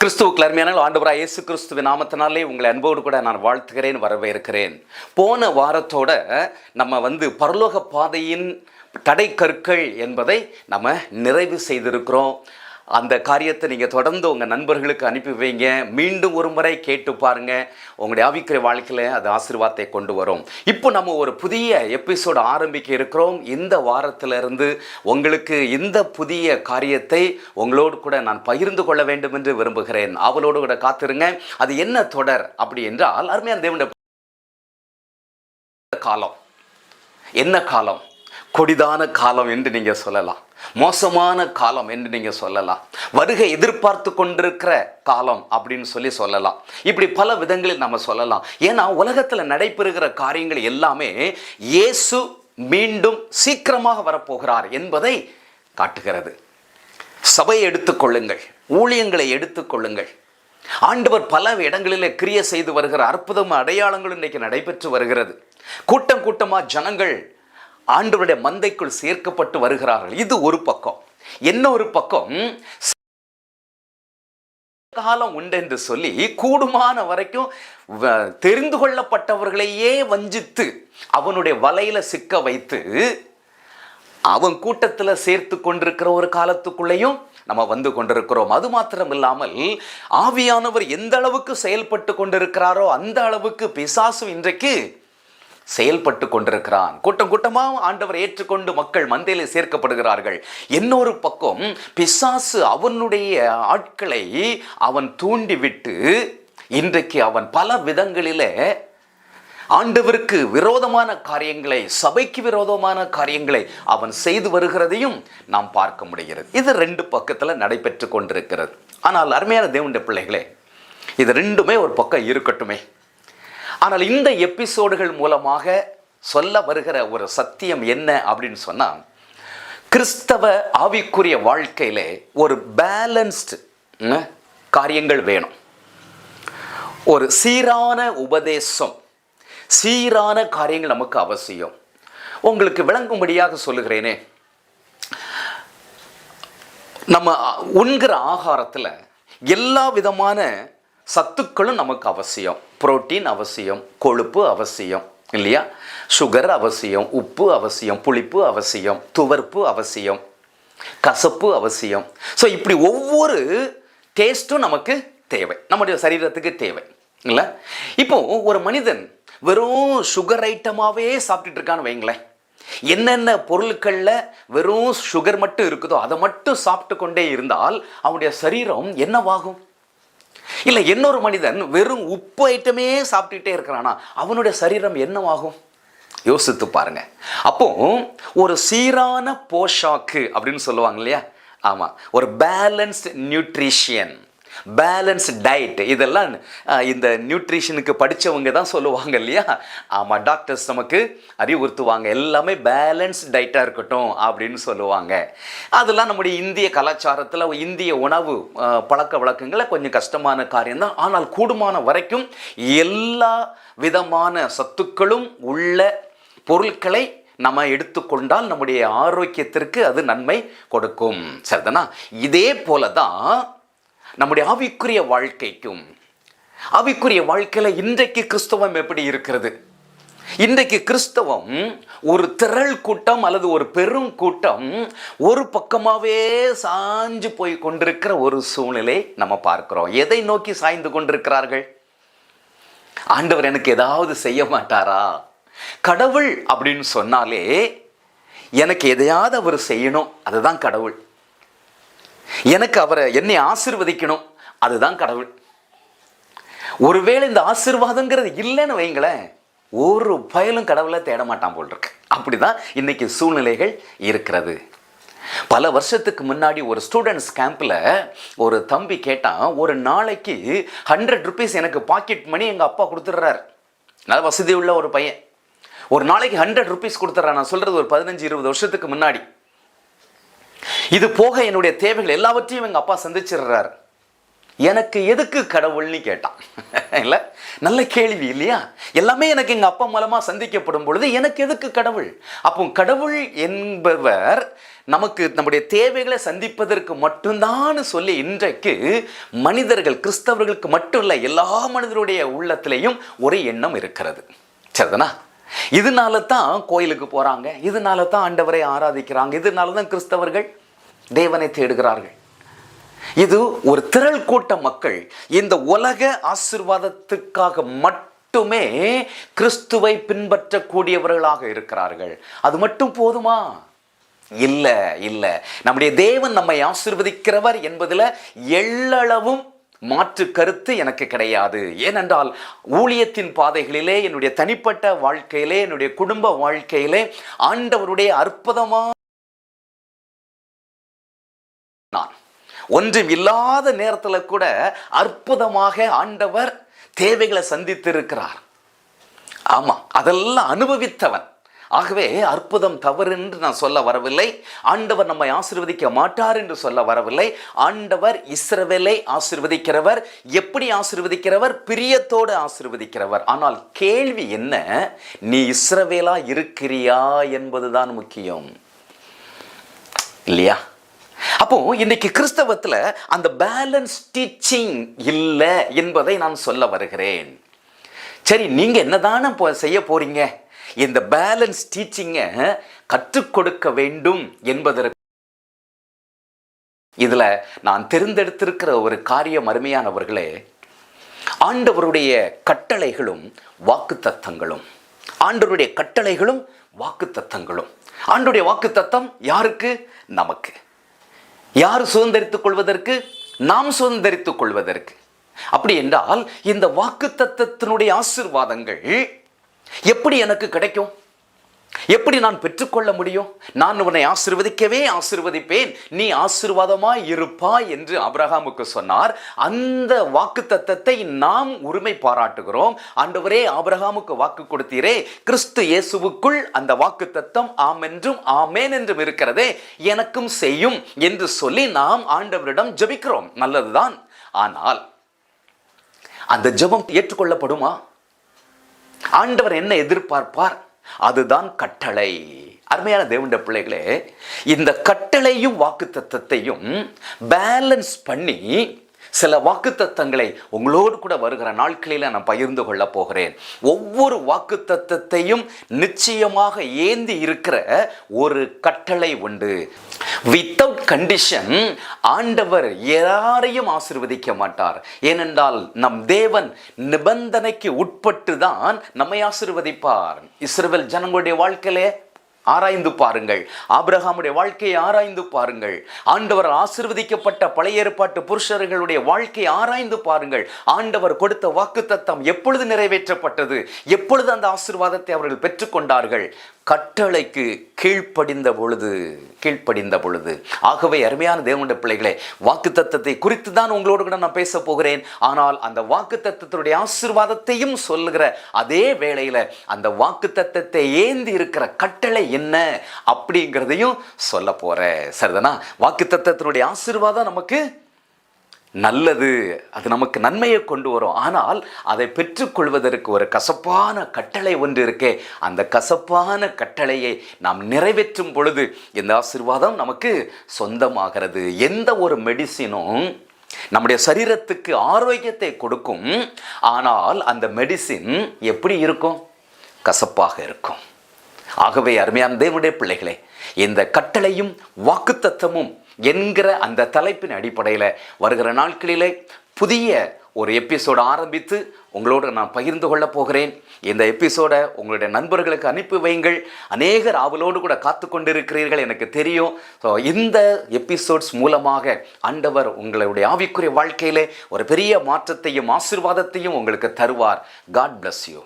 கிறிஸ்துவுக்கு அருமையான ஆண்டவராக இயேசு கிறிஸ்துவின் நாமத்தினாலே உங்களை அன்போடு கூட நான் வாழ்த்துகிறேன் வரவேற்கிறேன். போன வாரத்தோட நம்ம வந்து பரலோக பாதையின் தடைக்கற்கள் என்பதை நம்ம நிறைவு செய்திருக்கிறோம். அந்த காரியத்தை நீங்கள் தொடர்ந்து உங்கள் நண்பர்களுக்கு அனுப்பி வைங்க. மீண்டும் ஒரு முறை கேட்டு பாருங்கள் உங்களுடைய ஆவிக்கிற வாழ்க்கையில் அது ஆசீர்வாதத்தை கொண்டு வரும். இப்போ நம்ம ஒரு புதிய எபிசோடு ஆரம்பிக்க இருக்கிறோம். இந்த வாரத்திலிருந்து உங்களுக்கு இந்த புதிய காரியத்தை உங்களோடு கூட நான் பகிர்ந்து கொள்ள வேண்டும் என்று விரும்புகிறேன். அவளோடு கூட காத்திருங்க. அது என்ன தொடர் அப்படி என்றால் அருமையான தேவனுடைய காலம். என்ன காலம்? கொடிதான காலம் என்று நீங்கள் சொல்லலாம். மோசமான காலம் என்று நீங்கள் சொல்லலாம். வருகை எதிர்பார்த்து கொண்டிருக்கிற காலம் அப்படின்னு சொல்லி சொல்லலாம். இப்படி பல விதங்களில் நம்ம சொல்லலாம். ஏன்னா உலகத்தில் நடைபெறுகிற காரியங்கள் எல்லாமே இயேசு மீண்டும் சீக்கிரமாக வரப்போகிறார் என்பதை காட்டுகிறது. சபையை எடுத்துக்கொள்ளுங்கள் ஊழியங்களை எடுத்துக்கொள்ளுங்கள் ஆண்டவர் பல இடங்களிலே கிரிய செய்து வருகிற அற்புதம் அடையாளங்கள் இன்றைக்கு நடைபெற்று வருகிறது. கூட்டம் கூட்டமாக ஜனங்கள் ஆண்டவருடைய மந்தைக்குள் சேர்க்கப்பட்டு வருகிறார்கள். இது ஒரு பக்கம். என்ன ஒரு பக்கம்? காலம் உண்டு என்று சொல்லி கூடுமான வரைக்கும் வ- தெரிந்து கொள்ளப்பட்டவர்களையே வஞ்சித்து அவனுடைய வலையில சிக்க வைத்து அவன் கூட்டத்தில் சேர்த்து கொண்டிருக்கிற ஒரு காலத்துக்குள்ளேயும் நம்ம வந்து கொண்டிருக்கிறோம். அது மாத்திரம் இல்லாமல் ஆவியானவர் எந்த அளவுக்கு செயல்பட்டு கொண்டிருக்கிறாரோ அந்த அளவுக்கு பிசாசு இன்றைக்கு செயல்பட்டு கொண்டிருக்கிறான். கூட்டம் கூட்டமாக ஆண்டவர் ஏற்றுக்கொண்டு மக்கள் மந்தையிலே சேர்க்கப்படுகிறார்கள். இன்னொரு பக்கம் பிசாசு அவனுடைய ஆட்களை அவன் தூண்டிவிட்டு இன்றைக்கு அவன் பல விதங்களிலே ஆண்டவருக்கு விரோதமான காரியங்களை சபைக்கு விரோதமான காரியங்களை அவன் செய்து வருகிறதையும் நாம் பார்க்க முடிகிறது. இது ரெண்டு பக்கத்தில் நடைபெற்று கொண்டிருக்கிறது. ஆனால் அருமையான தேவனுடைய பிள்ளைகளே இது ரெண்டுமே ஒரு பக்கம் இருக்கட்டுமே. ஆனால் இந்த எபிசோடுகள் மூலமாக சொல்ல வருகிற ஒரு சத்தியம் என்ன அப்படின்னு சொன்னால் கிறிஸ்தவ ஆவிக்குரிய வாழ்க்கையில் ஒரு பேலன்ஸ்டு காரியங்கள் வேணும். ஒரு சீரான உபதேசம் சீரான காரியங்கள் நமக்கு அவசியம். உங்களுக்கு விளங்கும்படியாக சொல்லுகிறேனே நம்ம உண்கிற ஆகாரத்தில் எல்லா விதமான சத்துக்களும் நமக்கு அவசியம். புரோட்டீன் அவசியம் கொழுப்பு அவசியம் இல்லையா? சுகர் அவசியம் உப்பு அவசியம் புளிப்பு அவசியம் துவர்ப்பு அவசியம் கசப்பு அவசியம். ஸோ இப்படி ஒவ்வொரு டேஸ்ட்டும் நமக்கு தேவை. நம்முடைய சரீரத்துக்கு தேவை. இல்லை? இப்போ ஒரு மனிதன் வெறும் சுகர் ஐட்டமாகவே சாப்பிட்டுட்டு இருக்கான்னு வைங்களேன். என்னென்ன பொருட்களில் வெறும் சுகர் மட்டும் இருக்குதோ அதை மட்டும் சாப்பிட்டு கொண்டே இருந்தால் அவனுடைய சரீரம் என்னவாகும்? இல்லை இன்னொரு மனிதன் வெறும் உப்பு ஐட்டமே சாப்பிட்டுட்டே இருக்கிறானா? அவனுடைய சரீரம் என்னவாகும்? யோசித்து பாருங்க. அப்போ ஒரு சீரான போஷாக்கு அப்படின்னு சொல்லுவாங்க இல்லையா? ஆமாம் ஒரு பேலன்ஸ்ட் நியூட்ரிஷியன் பேலன்ஸ் டயட் இதெல்லாம் இந்த நியூட்ரிஷனுக்கு படித்தவங்க தான் சொல்லுவாங்க இல்லையா? ஆமாம் டாக்டர்ஸ் நமக்கு அறிவுறுத்துவாங்க. எல்லாமே பேலன்ஸ் டயட்டாக இருக்கட்டும் அப்படின்னு சொல்லுவாங்க. அதெல்லாம் நம்முடைய இந்திய கலாச்சாரத்தில் இந்திய உணவு பழக்க வழக்கங்களை கொஞ்சம் கஷ்டமான காரியம்தான். ஆனால் கூடுமான வரைக்கும் எல்லா விதமான சத்துக்களும் உள்ள பொருட்களை நம்ம எடுத்துக்கொண்டால் நம்முடைய ஆரோக்கியத்திற்கு அது நன்மை கொடுக்கும். சரிதானா? இதே போல தான் நம்முடைய ஆவிக்குரிய வாழ்க்கைக்கும் ஆவிக்குரிய வாழ்க்கையில் இன்றைக்கு கிறிஸ்தவம் எப்படி இருக்கிறது? இன்றைக்கு கிறிஸ்தவம் ஒரு திரள் கூட்டம் அல்லது ஒரு பெரும் கூட்டம் ஒரு பக்கமாகவே சாஞ்சு போய் கொண்டிருக்கிற ஒரு சூழ்நிலை நம்ம பார்க்கிறோம். எதை நோக்கி சாய்ந்து கொண்டிருக்கிறார்கள்? ஆண்டவர் எனக்கு ஏதாவது செய்ய மாட்டாரா? கடவுள் அப்படின்னு சொன்னாலே எனக்கு எதையாவது அவர் செய்யணும். அதுதான் கடவுள். எனக்கு அவரை என்னை ஆசிர்வதிக்கணும். அதுதான் கடவுள். ஒருவேளை இந்த ஆசிர்வாதங்கிறது இல்லைன்னு வைங்களேன் ஒரு பயலும் கடவுளை தேட மாட்டான் போல் இருக்கு அப்படிதான் இன்னைக்கு சூழ்நிலைகள் இருக்கிறது. பல வருஷத்துக்கு முன்னாடி ஒரு ஸ்டூடெண்ட்ஸ் கேம்பில் ஒரு தம்பி கேட்டான் ஒரு நாளைக்கு ஹண்ட்ரட் ருபீஸ் எனக்கு பாக்கெட் மணி எங்கள் அப்பா கொடுத்துட்றாரு. நல்ல வசதி உள்ள ஒரு பையன். ஒரு நாளைக்கு ஹண்ட்ரட் ருபீஸ் கொடுத்துட்றான். நான் சொல்கிறது ஒரு பதினஞ்சு இருபது வருஷத்துக்கு முன்னாடி. இது போக என்னுடைய தேவைகள் எல்லாவற்றையும் எங்கள் அப்பா சந்திச்சிடுறாரு. எனக்கு எதுக்கு கடவுள்னு கேட்டான். இல்லை? நல்ல கேள்வி இல்லையா? எல்லாமே எனக்கு எங்கள் அப்பா மூலமாக சந்திக்கப்படும் பொழுது எனக்கு எதுக்கு கடவுள்? அப்போ கடவுள் என்பவர் நமக்கு நம்முடைய தேவைகளை சந்திப்பதற்கு மட்டும்தான் சொல்லி இன்றைக்கு மனிதர்கள் கிறிஸ்தவர்களுக்கு மட்டும் இல்லை எல்லா மனிதருடைய உள்ளத்திலையும் ஒரே எண்ணம் இருக்கிறது. சரிதானா? இதனால தான் கோயிலுக்கு போகிறாங்க இதனால தான் ஆண்டவரை ஆராதிக்கிறாங்க. இதனால தான் கிறிஸ்தவர்கள் தேவனை தேடுகிறார்கள். இது ஒரு திரள் கூட்ட மக்கள் இந்த உலக ஆசிர்வாதத்துக்காக மட்டுமே கிறிஸ்துவை பின்பற்றக்கூடியவர்களாக இருக்கிறார்கள். அது மட்டும் போதுமா? இல்லை இல்லை. நம்முடைய தேவன் நம்மை ஆசிர்வதிக்கிறவர் என்பதில் எள்ளளவும் மாற்று கருத்து எனக்கு கிடையாது. ஏனென்றால் ஊழியத்தின் பாதைகளிலே என்னுடைய தனிப்பட்ட வாழ்க்கையிலே என்னுடைய குடும்ப வாழ்க்கையிலே ஆண்டவருடைய அற்புதமான நான். ஒன்றும் இல்லாத நேரத்தில் கூட அற்புதமாக ஆண்டவர் தேவைகளை சந்தித்திருக்கிறார். ஆமாம் அதெல்லாம் அனுபவித்தவன். ஆகவே அற்புதம் தவறு என்று நான் சொல்ல வரவில்லை. ஆண்டவர் நம்மை ஆசிர்வதிக்க மாட்டார் என்று சொல்ல வரவில்லை. ஆண்டவர் இஸ்ரவேலை ஆசிர்வதிக்கிறவர் எப்படி ஆசிர்வதிக்கிறவர்? பிரியத்தோடு ஆசிர்வதிக்கிறவர். ஆனால் கேள்வி என்ன? நீ இஸ்ரவேலா இருக்கிறியா என்பதுதான் முக்கியம். இல்லையா? அப்போ இன்னைக்கு கிறிஸ்தவத்தில் அந்த பேலன்ஸ் டீச்சிங் இல்லை என்பதை நான் சொல்ல வருகிறேன். சரி நீங்க என்னதானே போ- செய்ய போறீங்க? இந்த பேலன்ஸ் டீச்சிங்கை கற்றுக் கொடுக்க வேண்டும் என்பதற்கு இதில் நான் தெரிந்தெடுத்திருக்கிற ஒரு காரியம் அருமையானவர்களே ஆண்டவருடைய கட்டளைகளும் வாக்குத்தத்தங்களும். ஆண்டவருடைய கட்டளைகளும் வாக்குத்தத்தங்களும். வாக்கு வாக்குத்தத்தம் யாருக்கு? நமக்கு. யார் சுதந்திரித்துக் கொள்வதற்கு? நாம் சுதந்திரித்துக் கொள்வதற்கு. அப்படி என்றால் இந்த வாக்குத்தத்தத்தினுடைய ஆசீர்வாதங்கள் எப்படி எனக்கு கிடைக்கும்? எப்படி நான் பெற்றுக்கொள்ள முடியும்? நான் உன்னை ஆசிர்வதிக்கவே ஆசிர்வதிப்பேன். நீ ஆசிர்வாதமாய் இருப்பாய் என்று அப்ரஹாமுக்கு சொன்னார். அந்த வாக்கு தத்தத்தை நாம் உரிமை பாராட்டுகிறோம். ஆண்டவரே ஆபிரகாமுக்கு வாக்கு கொடுத்தீரே. கிறிஸ்து இயேசுவுக்குள் அந்த வாக்கு தத்தம் ஆம் என்றும் ஆமேன் என்றும் இருக்கிறதே. எனக்கும் செய்யும் என்று சொல்லி நாம் ஆண்டவரிடம் ஜெபிக்கிறோம். நல்லதுதான். ஆனால் அந்த ஜெபம் ஏற்றுக்கொள்ளப்படுமா? ஆண்டவர் என்ன எதிர்பார்ப்பார்? அதுதான் கட்டளை. அருமையான தேவண்ட பிள்ளைகளே இந்த கட்டளையும் வாக்குத்தத்தத்தையும் பேலன்ஸ் பண்ணி சில வாக்குத்தத்தங்களை உங்களோடு கூட வருகிற நாட்களில் நான் பகிர்ந்து கொள்ள போகிறேன். ஒவ்வொரு வாக்குத்தத்தையும் நிச்சயமாக ஏந்தி இருக்கிற ஒரு கட்டளை உண்டு. வித்தவுட் கண்டிஷன் ஆண்டவர் யாரையும் ஆசிர்வதிக்க மாட்டார். ஏனென்றால் நம் தேவன் நிபந்தனைக்கு உட்பட்டு தான் நம்மை ஆசிர்வதிப்பார். இஸ்ரேல் ஜனங்களுடைய வாழ்க்கையிலே ஆராய்ந்து பாருங்கள். ஆபிரகாமுடைய வாழ்க்கையை ஆராய்ந்து பாருங்கள். ஆண்டவர் ஆசிர்வதிக்கப்பட்ட பழைய ஏற்பாட்டு புருஷர்களுடைய வாழ்க்கையை ஆராய்ந்து பாருங்கள். ஆண்டவர் கொடுத்த வாக்குத்தத்தம் எப்பொழுது நிறைவேற்றப்பட்டது? எப்பொழுது அந்த ஆசீர்வாதத்தை அவர்கள் பெற்றுக்கொண்டார்கள்? கட்டளைக்கு கீழ்ப்படிந்த பொழுது கீழ்ப்படிந்த பொழுது ஆகவே அருமையான தேவனுடைய பிள்ளைகளே வாக்குத்தத்தத்தை குறித்து தான் உங்களோடு கூட நான் பேச போகிறேன். ஆனால் அந்த வாக்குத்தத்தத்தினுடைய ஆசீர்வாதத்தையும் சொல்லுகிற அதே வேளையில் அந்த வாக்குத்தத்தத்தை ஏந்தி இருக்கிற கட்டளை என்ன அப்படிங்கிறதையும் சொல்ல போகிறேன் சரிதானா? வாக்குத்தத்தத்தினுடைய ஆசீர்வாதம் நமக்கு நல்லது அது நமக்கு நன்மையை கொண்டு வரும். ஆனால் அதை பெற்றுக்கொள்வதற்கு ஒரு கசப்பான கட்டளை ஒன்று இருக்கே. அந்த கசப்பான கட்டளையை நாம் நிறைவேற்றும் பொழுது இந்த ஆசீர்வாதம் நமக்கு சொந்தமாகிறது. எந்த ஒரு மெடிசினும் நம்முடைய சரீரத்துக்கு ஆரோக்கியத்தை கொடுக்கும். ஆனால் அந்த மெடிசின் எப்படி இருக்கும்? கசப்பாக இருக்கும். ஆகவே அருமையான தேவனுடைய பிள்ளைகளே இந்த கட்டளையும் வாக்குத்தத்தமும் என்கிற அந்த தலைப்பின் அடிப்படையில் வருகிற நாட்களிலே புதிய ஒரு எபிசோடு ஆரம்பித்து உங்களோடு நான் பகிர்ந்து கொள்ளப் போகிறேன். இந்த எபிசோடை உங்களுடைய நண்பர்களுக்கு அனுப்பி வையுங்கள். அநேகர் ஆவலோடு கூட காத்து கொண்டிருக்கிறீர்கள் எனக்கு தெரியும். ஸோ இந்த எபிசோட்ஸ் மூலமாக ஆண்டவர் உங்களுடைய ஆவிக்குரிய வாழ்க்கையிலே ஒரு பெரிய மாற்றத்தையும் ஆசீர்வாதத்தையும் உங்களுக்கு தருவார். God bless you